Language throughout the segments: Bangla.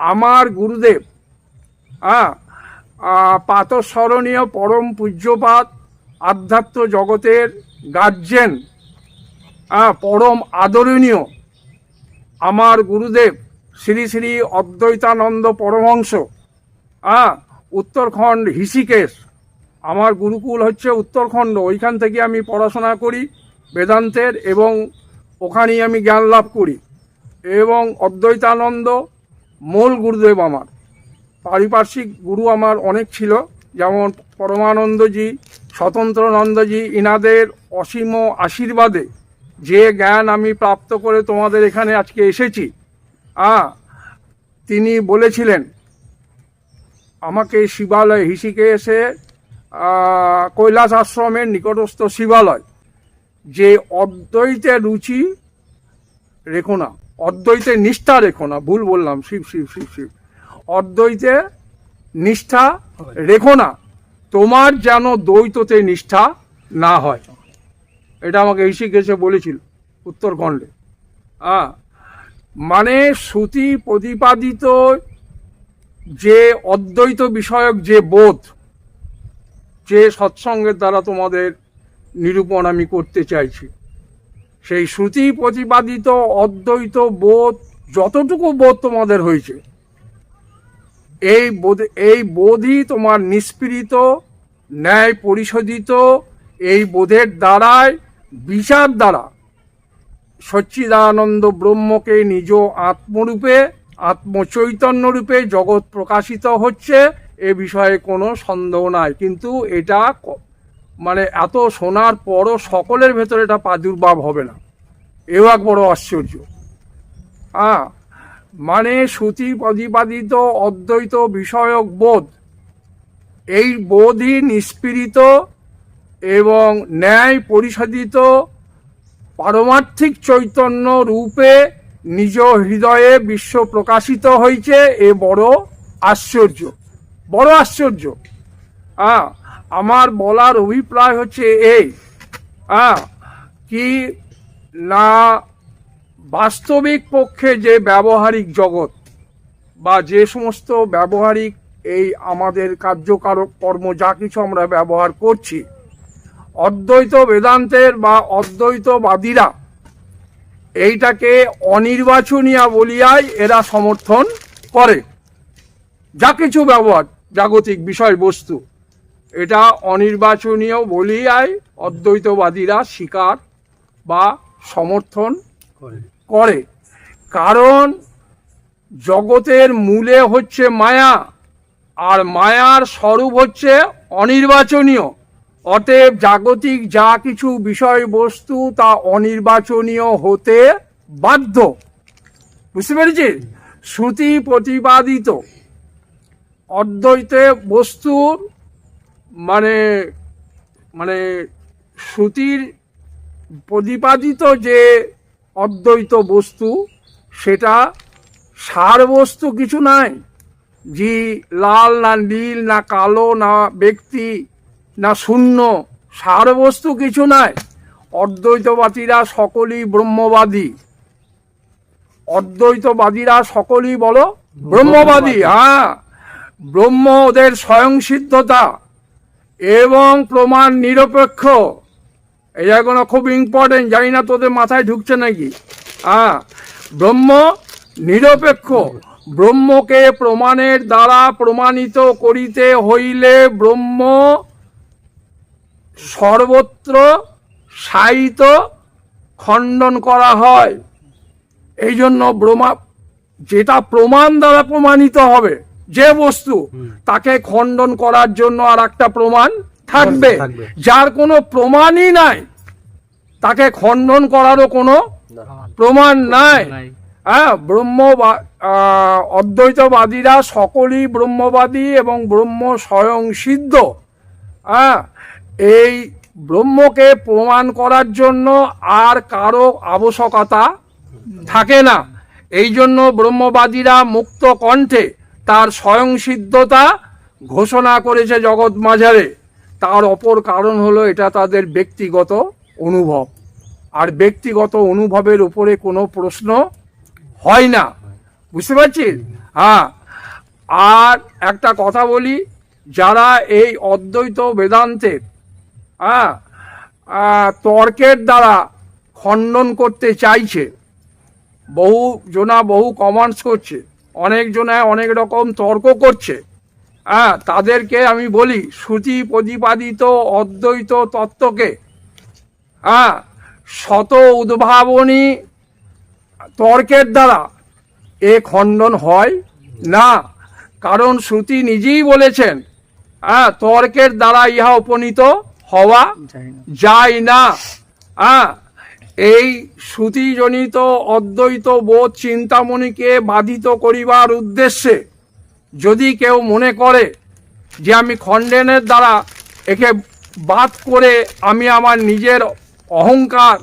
আমার গুরুদেব হ্যাঁ পাতস্মরণীয় পরম পূজ্যপাত আধ্যাত্ম জগতের গার্জেন হ্যাঁ পরম আদরণীয় আমার গুরুদেব শ্রী শ্রী অদ্বৈতানন্দ পরমহংস হ্যাঁ উত্তরখণ্ড হিসিকেশ আমার গুরুকুল হচ্ছে উত্তরখণ্ড, ওইখান থেকে আমি পড়াশোনা করি বেদান্তের এবং ওখানেই আমি জ্ঞান লাভ করি। এবং অদ্বৈতানন্দ মূল গুরুদেব আমার। পারিপার্শ্বিক গুরু আমার অনেক ছিল, যেমন পরমানন্দজি স্বতন্ত্রনন্দজি ইনাদের অসীম আশীর্বাদে যে জ্ঞান আমি প্রাপ্ত করে তোমাদের এখানে আজকে এসেছি। আ, তিনি বলেছিলেন, আমাকে শিবালয় হিসিকে এসে কৈলাস আশ্রমের নিকটস্থ শিবালয়, যে অদ্বৈতে রুচি, রেখো না। অদ্বৈতে নিষ্ঠা রেখো না, ভুল বললাম, শিব শিব শিব শিব। অদ্বৈতে নিষ্ঠা রেখো না, তোমার যেন দ্বৈততে নিষ্ঠা না হয়। এটা আমাকে ঋষিকেশে বলেছিল, উত্তরখণ্ডে। হ্যাঁ মানে শ্রুতি প্রতিপাদিত যে অদ্বৈত বিষয়ক যে বোধ, যে সৎসঙ্গের দ্বারা তোমাদের নিরূপণ আমি করতে চাইছি। সেই শ্রুতি প্রতিপাদিত, অদ্বৈত বোধ, যতটুকু বোধ তোমাদের হয়েছে, এই বোধ, এই বোধই তোমার নিষ্পীড়িত, ন্যায় পরিশোধিত, এই বোধের দ্বারায়, বিচার দ্বারা। সচ্চিদানন্দ ব্রহ্মকে নিজ আত্মরূপে আত্মচৈতন্যরূপে জগৎ প্রকাশিত হচ্ছে, এ বিষয়ে কোনো সন্দেহ নাই। কিন্তু এটা মানে এত শোনার পরও সকলের ভেতরে এটা প্রাদুর্ভাব হবে না। এও এক বড় আশ্চর্য। হ্যাঁ মানে শ্রুতি প্রতিপাদিত অদ্বৈত বিষয়ক বোধ, এই বোধই নিষ্পীড়িত এবং ন্যায় পরিশোধিত পারমার্থিক চৈতন্য রূপে নিজ হৃদয়ে বিশ্ব প্রকাশিত হয়েছে এ বড় আশ্চর্য। বড় আশ্চর্য। হ্যাঁ আমার বলার অভিপ্রায় হচ্ছে এই কি না বাস্তবিক পক্ষে যে ব্যবহারিক জগৎ বা যে সমস্ত ব্যবহারিক এই আমাদের কার্যকারক কর্ম যা কিছু আমরা ব্যবহার করছি, অদ্বৈত বেদান্তের বা অদ্বৈতবাদীরা এইটাকে অনির্বাচনীয় বলিয়াই এরা সমর্থন করে। যা কিছু ব্যবহার, জাগতিক বিষয়বস্তু। এটা অনির্বাচনীয় বলিয়াই অদ্বৈতবাদীরা স্বীকার বা সমর্থন করে। কারণ জগতের মূলে হচ্ছে মায়া আর মায়ার স্বরূপ হচ্ছে অনির্বাচনীয়। অতএব জাগতিক যা কিছু বিষয়বস্তু তা অনির্বাচনীয় হতে বাধ্য। বুঝতে পেরেছি? শ্রুতি প্রতিপাদিত। অদ্বৈতে বস্তুর মানে মানে শ্রুতির প্রতিপাদিত যে অদ্বৈত বস্তু, সেটা সার বস্তু কিছু নাই। যে লাল না নীল, না কালো, না ব্যক্তি, না শূন্য সার বস্তু কিছু নাই। অদ্বৈতবাদীরা সকলেই ব্রহ্মবাদী। অদ্বৈতবাদীরা সকলেই বলো, ব্রহ্মবাদী হ্যাঁ। ব্রহ্ম ওদের স্বয়ং সিদ্ধতা এবং প্রমাণ নিরপেক্ষ। এটা কোনো খুব ইম্পর্টেন্ট জানি না তোদের মাথায় ঢুকছে নাকি? হ্যাঁ ব্রহ্ম নিরপেক্ষ। ব্রহ্মকে প্রমাণের দ্বারা প্রমাণিত করিতে হইলে ব্রহ্ম সর্বত্র সাহিত খণ্ডন করা হয়। এই জন্য ব্রহ্মা, যেটা প্রমাণ দ্বারা প্রমাণিত হবে যে বস্তু তাকে খণ্ডন করার জন্য আর একটা প্রমাণ থাকবে। যার কোনো প্রমাণই নাই তাকে খণ্ডন করারও কোনো প্রমাণ নাই। হ্যাঁ ব্রহ্ম অদ্বৈতবাদীরা সকলেই ব্রহ্মবাদী এবং ব্রহ্ম স্বয়ং সিদ্ধ। হ্যাঁ এই ব্রহ্মকে প্রমাণ করার জন্য আর কারও আবশ্যকতা থাকে না। এই জন্য ব্রহ্মবাদীরা মুক্ত কণ্ঠে তার স্বয়ং সিদ্ধতা ঘোষণা করেছে জগৎ মাঝারে। তার অপর কারণ হলো এটা তাদের ব্যক্তিগত অনুভব। আর ব্যক্তিগত অনুভবের উপরে কোনো প্রশ্ন হয় না। বুঝতে পারছিস? হ্যাঁ। আর একটা কথা বলি, যারা এই অদ্বৈত বেদান্তের হ্যাঁ তর্কের দ্বারা খণ্ডন করতে চাইছে, বহু জনা বহু কমান্ডস করছে অনেক জনায় অনেক রকম তর্ক করছে। হ্যাঁ তাদেরকে আমি বলি শ্রুতি প্রতিপাদিত অদ্বৈত তত্ত্বকে। হ্যাঁ শত উদ্ভাবনী তর্কের দ্বারা এ খণ্ডন হয় না। কারণ শ্রুতি নিজেই বলেছেন হ্যাঁ তর্কের দ্বারা ইহা উপনীত হওয়া যায় না। হ্যাঁ এই শ্রুতিজনিত অদ্বৈত বোধ চিন্তামণিকে বাধিত করিবার উদ্দেশ্যে যদি কেউ মনে করে যে আমি খণ্ডনের দ্বারা একে বাদ করে আমি আমার নিজের অহংকার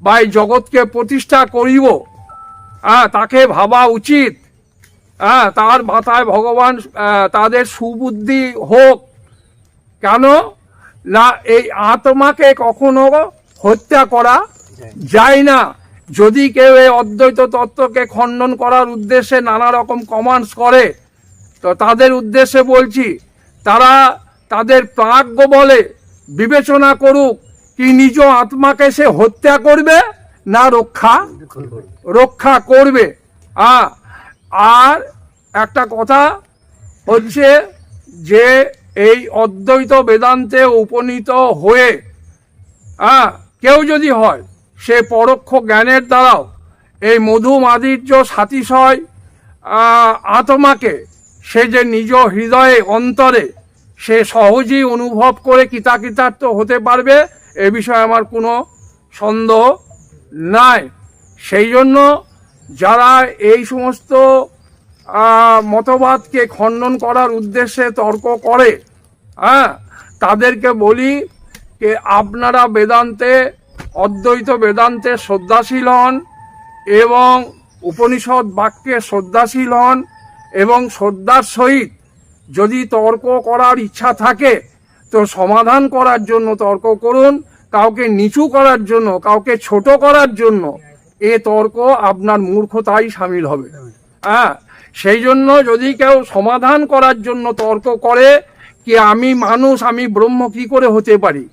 বা এই জগৎকে প্রতিষ্ঠা করিব হ্যাঁ তাকে ভাবা উচিত। হ্যাঁ তার মাথায় ভগবান তাদের সুবুদ্ধি হোক। কেন? না এই আত্মাকে কখনো হত্যা করা যায় না। যদি কেউ এই অদ্বৈত তত্ত্বকে খণ্ডন করার উদ্দেশ্যে নানা রকম কমান্ডস করে, তো তাদের উদ্দেশ্যে বলছি, তারা তাদের প্রাজ্ঞ বলে বিবেচনা করুক কি নিজ আত্মাকে সে হত্যা করবে না রক্ষা রক্ষা করবে। আর একটা কথা হচ্ছে যে এই অদ্বৈত বেদান্তে উপনীত হ্যাঁ কেউ যদি হয় সে পরোক্ষ জ্ঞানের দ্বারাও এই মধু মাদির্য সাতিশয় আত্মাকে সে যে নিজ হৃদয়ে, অন্তরে সে সহজেই অনুভব করে কৃতাকৃতার্থ হতে পারবে, এ বিষয়ে আমার কোনো সন্দেহ নাই। সেই জন্য যারা এই সমস্ত মতবাদকে খণ্ডন করার উদ্দেশ্যে তর্ক করে হ্যাঁ তাদেরকে বলি যে আপনারা বেদান্তে অদ্বৈত বেদান্তে শ্রদ্ধাশীল হন এবং উপনিষদ বাক্যে শ্রদ্ধাশীল হন এবং শ্রদ্ধার সহিত যদি তর্ক করার ইচ্ছা থাকে, তো সমাধান করার জন্য তর্ক করুন, কাউকে নিচু করার জন্য, কাউকে ছোট করার জন্য। এ তর্ক আপনার মূর্খতাই সামিল হবে। হ্যাঁ সেই জন্য যদি কেউ সমাধান করার জন্য তর্ক করে, কি আমি মানুষ, আমি ব্রহ্ম কি করে হতে পারি?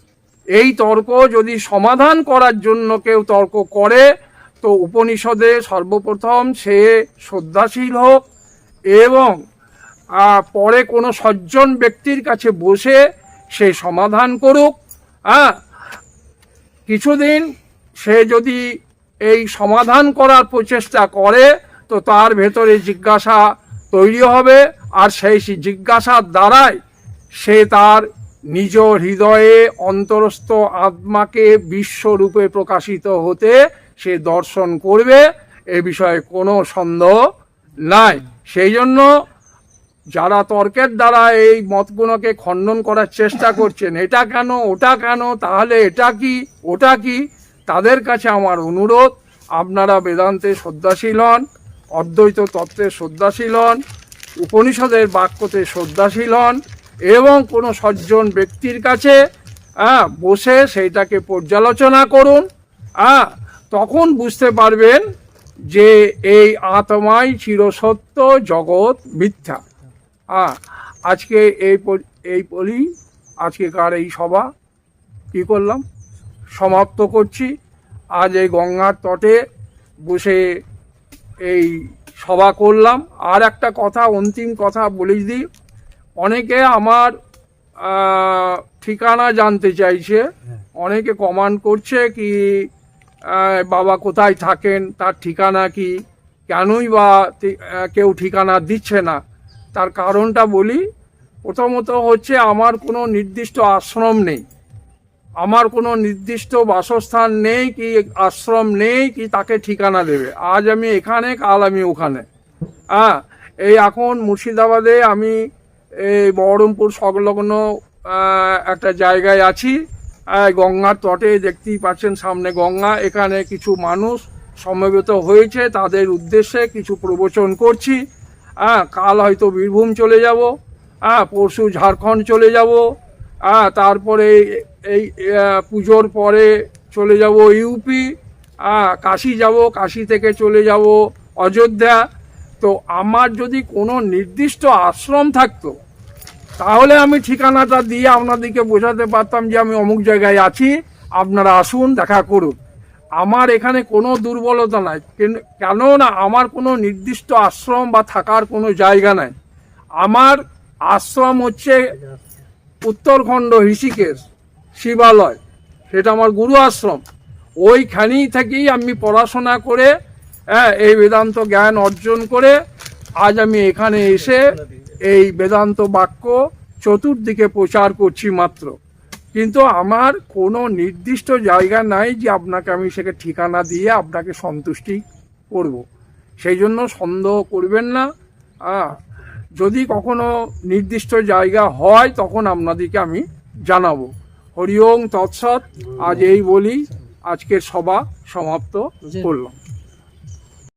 এই তর্ক যদি সমাধান করার জন্য কেউ তর্ক করে, তো উপনিষদে সর্বপ্রথম সে শ্রদ্ধাশীল হোক এবং পরে কোনো সজ্জন ব্যক্তির কাছে বসে সে সমাধান করুক। হ্যাঁ কিছুদিন সে যদি এই সমাধান করার প্রচেষ্টা করে, তো তার ভেতরে জিজ্ঞাসা তৈরি হবে। আর সেই জিজ্ঞাসার দ্বারাই সে তার নিজ হৃদয়ে অন্তরস্থ আত্মাকে বিশ্বরূপে প্রকাশিত হতে সে দর্শন করবে, এ বিষয়ে কোনো সন্দেহ নাই। সেই জন্য যারা তর্কের দ্বারা এই মতগুলোকে খণ্ডন করার চেষ্টা করছেন, এটা কেন, ওটা কেন, তাহলে এটা কি, ওটা কি, তাদের কাছে আমার অনুরোধ, আপনারা বেদান্তে শ্রদ্ধাশীল হন, অদ্বৈত তত্ত্বে শ্রদ্ধাশীল হন, উপনিষদের বাক্যতে শ্রদ্ধাশীল হন এবং কোনো সজ্জন ব্যক্তির কাছে বসে সেইটাকে পর্যালোচনা করুন তখন বুঝতে পারবেন যে এই আত্মাই চিরসত্য জগৎ মিথ্যা। আজকে এই এই বলি আজকেকার এই সভা, কী করলাম? সমাপ্ত করছি। আজ এই গঙ্গার তটে বসে এই সভা করলাম। আর একটা কথা, অন্তিম কথা বলে দিই। অনেকে আমার ঠিকানা জানতে চাইছে অনেকে কমান্ড করছে কি বাবা কোথায় থাকেন তার ঠিকানা কি কেনই বা কেউ ঠিকানা দিচ্ছে না। তার কারণটা বলি প্রথমত হচ্ছে আমার কোনো নির্দিষ্ট আশ্রম নেই। আমার কোনো নির্দিষ্ট বাসস্থান নেই কি আশ্রম নেই কি তাকে ঠিকানা দেবে। আজ আমি এখানে কাল আমি ওখানে। হ্যাঁ এই এখন মুর্শিদাবাদে আমি এই বহরমপুর সংলগ্ন একটা জায়গায় আছি। গঙ্গার তটে দেখতেই পাচ্ছেন সামনে গঙ্গা। এখানে কিছু মানুষ সমবেত হয়েছে, তাদের উদ্দেশ্যে কিছু প্রবচন করছি। হ্যাঁ কাল হয়তো বীরভূম চলে যাব হ্যাঁ পরশু ঝাড়খণ্ড চলে যাব হ্যাঁ তারপরে এই পুজোর পরে চলে যাব ইউপি হ্যাঁ কাশি যাব, কাশি থেকে চলে যাব অযোধ্যা তো আমার যদি কোনো নির্দিষ্ট আশ্রম থাকতো, তাহলে আমি ঠিকানাটা দিয়ে আপনাদেরকে বোঝাতে পারতাম যে আমি অমুক জায়গায় আছি, আপনারা আসুন, দেখা করুন। আমার এখানে কোনো দুর্বলতা নাই। কেন- কেননা আমার কোনো নির্দিষ্ট আশ্রম বা থাকার কোনো জায়গা নাই। আমার আশ্রম হচ্ছে উত্তরখণ্ড ঋষিকেশ শিবালয়। সেটা আমার গুরু আশ্রম। ওইখানেই থেকেই আমি পড়াশোনা করে হ্যাঁ এই বেদান্ত জ্ঞান অর্জন করে আজ আমি এখানে এসে এই বেদান্ত বাক্য চতুর্দিকে প্রচার করছি মাত্র। কিন্তু আমার কোনো নির্দিষ্ট জায়গা নাই যে আপনাকে আমি সেকে ঠিকানা দিয়ে আপনাকে সন্তুষ্টি করব। সেই জন্য সন্দেহ করবেন না। হ্যাঁ যদি কখনো নির্দিষ্ট জায়গা হয় তখন আপনাদেরকে আমি জানাব। হরি ওং তৎসৎ আজ এই বলি। আজকের সভা সমাপ্ত করলাম।